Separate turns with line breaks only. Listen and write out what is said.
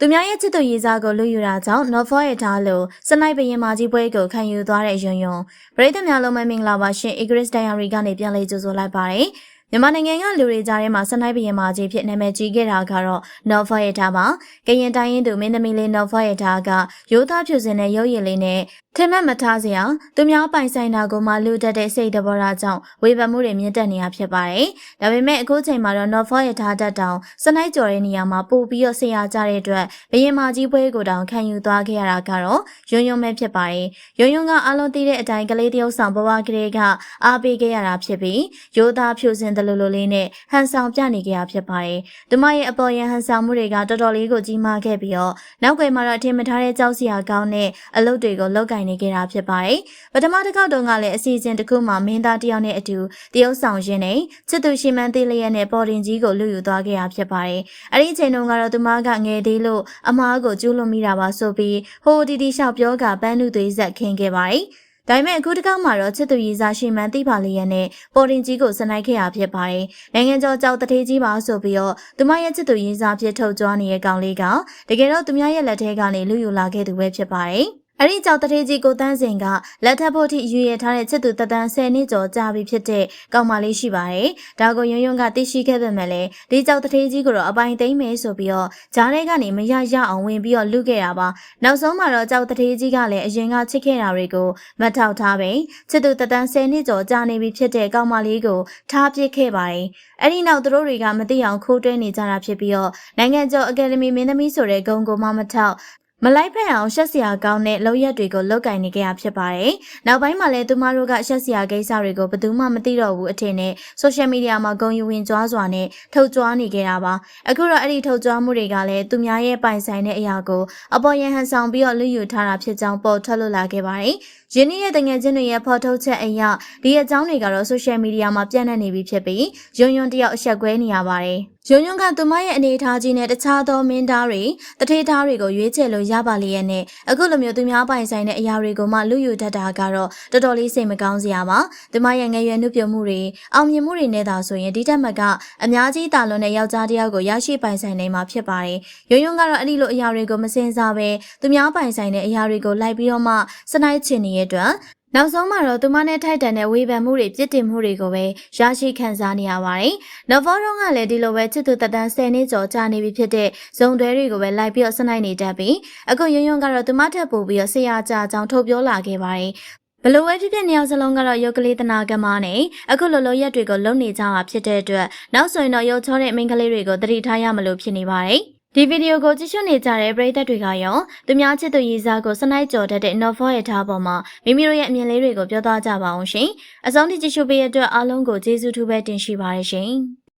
သူများရဲ့ချစ်သူရေးစားကိုလူယူတာကြောင့် Novel ရထားလို့စနိုက်ဘရင်မာကြီးပွဲကိုခံယူသွားတဲ့ယွန်းယွန်းပရိသတ်များလုံးမမင်္ဂလာပါရှင် Igris Diary ကနေပြန်လည်ကြိုဆိုလိုက်ပါတယ်မြန်မာနိုင်ငံကလူတွေကြားထဲမှာစနိုက်ဘရင်မာကြီးဖြစ်နာမည်ကြီးခဲ့တာကတော့ Novel ရထားပါကရင်တိုင်းရင်သူမင်းသမီးလေး Novel ရထားကရိုးသားဖြူစင်တဲ့ရုပ်ရည်လေးနဲ့ ထင်မှတ်မထားစရာသူများပိုင်ဆိုင်တာကိုမှလူတက်တဲ့စိတ်တဘောထားကြောင့်ဝေဖန်မှုတွေမြင့်တက်နေတာဖြစ်ပါတယ်။ဒါပေမဲ့အခုချိန်မှာတော့ Novel ရထားတတ်တောင်စနိုက်ကြော်တဲ့နေရာမှာပို့ပြီးတော့ဆရာကြတဲ့အတွက်ဘရင်မကြီးပွဲကိုတောင်ခံယူသွားခဲ့ရတာကတော့ယွန်းယွန်းပဲဖြစ်ပါတယ်။ယွန်းယွန်းကအလုံးသိတဲ့အတိုင်းကလေးတယောက်ဆောင်ဘဝကလေးကအားပေးခဲ့ရတာဖြစ်ပြီးရိုးသားဖြူစင်တယ်လို့လိုလေးနဲ့ဟန်ဆောင်ပြနေခဲ့ရဖြစ်ပါတယ်။သူမရဲ့အပေါ်ယံဟန်ဆောင်မှုတွေကတော်တော်လေးကိုကြီးမားခဲ့ပြီးတော့နောက်ွယ်မှာတော့အထင်မထားတဲ့ကြောက်စရာကောင်းတဲ့အလုပ်တွေကိုလုပ်ကင်နေခဲ့တာဖြစ်ပါတယ်။ပထမတစ်ခေါက်တုန်းကလည်းအစီအစဉ်တစ်ခုမှာမင်းသားတစ်ယောက်နဲ့အတူတရုပ်ဆောင်ရင်းနဲ့ချစ်သူရှင်မန်းသေးလျက်နဲ့ပေါ်တင်ကြီးကိုလူယူသွားခဲ့ရဖြစ်ပါတယ်။အဲ့ဒီအချိန်တုန်းကတော့သူမကငယ်သေးလို့အမားကိုကျူးလွန်မိတာပါဆိုပြီးဟိုတီတီလျှောက်ပြောကပန်းနုသွေးဆက်ခင်းခဲ့ပါတယ်။ဒါပေမဲ့အခုတစ်ခေါက်မှာတော့ချစ်သူရည်စားရှင်မန်းတိပါလေးရဲ့နဲ့ပေါ်တင်ကြီးကိုစနိုက်ခဲ့ရဖြစ်ပါတယ်။နိုင်ငံကျော်ကြောက်တထေးကြီးပါဆိုပြီးတော့သူမရဲ့ချစ်သူရည်စားဖြစ်ထုတ်ကြွားနေတဲ့ကောင်လေးကတကယ်တော့သူမရဲ့လက်ထဲကနေလူယူလာခဲ့သူပဲဖြစ်ပါတယ်။ အဲ့ဒီကြောက်တထေးကြီးကိုတန်းစင်ကလက်ထပ်ဖို့ထိရွေရထားတဲ့ချစ်သူတသန်း10နှစ်ကျော်ကြာပြီဖြစ်တဲ့ကောင်မလေးရှိပါတယ်။ဒါကိုယွန်းယွန်းကသိရှိခဲ့ပေမဲ့လည်းဒီကြောက်တထေးကြီးကိုတော့အပိုင်သိမ့်မယ်ဆိုပြီးတော့ဂျားထဲကနေမရရအောင်ဝင်ပြီးတော့လူခဲ့တာပါ။နောက်ဆုံးမှာတော့ကြောက်တထေးကြီးကလည်းအရင်ကချစ်ခဲ့တာတွေကိုမထောက်ထားပဲချစ်သူတသန်း10နှစ်ကျော်ကြာနေပြီဖြစ်တဲ့ကောင်မလေးကိုထားပစ်ခဲ့ပါတယ်။အဲ့ဒီနောက်သူတို့တွေကမသိအောင်ခိုးတွဲနေကြတာဖြစ်ပြီးတော့နိုင်ငံကျော်အကယ်ဒမီမင်းသမီးဆိုတဲ့ဂုံကိုမှမထောက် မလိုက်ဖက်အောင်ရှက်စရာကောင်းတဲ့လောက်ရက်တွေကိုလောက်ကင်နေကြရဖြစ်ပါတယ်။နောက်ပိုင်းမှာလည်းသူမတို့ကရှက်စရာကိစ္စတွေကိုဘယ်သူမှမသိတော့ဘူးအထင်နဲ့ဆိုရှယ်မီဒီယာမှာဂုဏ်ယူဝင်ကြွားစွာနဲ့ထုတ်ကြွားနေကြတာပါ။အခုတော့အဲ့ဒီထုတ်ကြွားမှုတွေကလည်းသူများရဲ့ပိုင်ဆိုင်တဲ့အရာကိုအပေါ်ယံဟန်ဆောင်ပြီးတော့လူယူထားတာဖြစ်ကြောင်းပေါ်ထွက်လွလာခဲ့ပါတယ်။ယင်းရဲ့တငယ်ချင်းတွေရဲ့ဖော်ထုတ်ချက်အရဒီအကြောင်းတွေကတော့ဆိုရှယ်မီဒီယာမှာပြန့်နှံ့နေပြီဖြစ်ပြီးယွန်းယွန်းတယောက်အဆက်ကွဲနေရပါတယ်။ယွန်းယွန်းကသူမရဲ့အနေအထားကြီးနဲ့တခြားသောမင်းသားတွေတထေးသားတွေကိုရွေးချယ်လို့ရပါလေရဲ့နဲ့အခုလိုမျိုးသူများပိုင်ဆိုင်တဲ့အရာတွေကိုမှလူယူတတ်တာကတော့တော်တော်လေးစိတ်မကောင်းစရာပါ။သူမရဲ့ငယ်ရွယ်နှုတ်ပြမှုတွေအောင်မြင်မှုတွေနဲ့သာဆိုရင်ဒီတက်မကအများကြီးတာလွန်တဲ့ယောက်ျားတစ်ယောက်ကိုရရှိပိုင်ဆိုင်နိုင်မှာဖြစ်ပါတယ်။ယွန်းယွန်းကတော့အဲ့ဒီလိုအရာတွေကိုမစင်စားပဲသူများပိုင်ဆိုင်တဲ့အရာတွေကိုလိုက်ပြီးတော့မှစနိုက်ချင်နေတဲ့အတွက်နောက်ဆုံးမှာတော့သူမနဲ့ထိုက်တန်တဲ့ဝေဖန်မှုတွေပြစ်တင်မှုတွေကိုပဲရရှိခံစားနေရပါတယ်။ Novel တော့ကလည်းဒီလိုပဲချစ်သူတတန်း10နှစ်ကျော်ကြာနေပြီဖြစ်တဲ့ဇုံတွဲတွေကိုပဲလိုက်ပြီးတော့စနိုက်နေတတ်ပြီးအခုယွန်းယွန်းကတော့သူမထပ်ပို့ပြီးတော့ဆရာကြအကြောင်းထုတ်ပြောလာခဲ့ပါတယ်။ဘလို့ပဲဖြစ်ဖြစ်နေအောင်စလုံးကတော့ရုပ်ကလေးတနာကမနဲ့အခုလိုလိုရက်တွေကိုလုံနေကြတာဖြစ်တဲ့အတွက်နောက်ဆိုရင်တော့ရုပ်ချောတဲ့မိန်းကလေးတွေကိုတတိထားရမလို့ဖြစ်နေပါတယ်။ ဒီဗီဒီယိုကိုကြည့်ရှုနေကြတဲ့ပရိသတ်တွေကရောသူများချစ်သူရေးစားကိုစနိုက်ကြော်တတ်တဲ့ Novel ရထားပေါ်မှာမိမိတို့ရဲ့အမြင်လေးတွေကိုပြောသားကြပါအောင်ရှင်။အဆုံးထိကြည့်ရှုပေးတဲ့အတွက်အားလုံးကိုကျေးဇူးထူးပဲတင်ရှိပါတယ်ရှင်။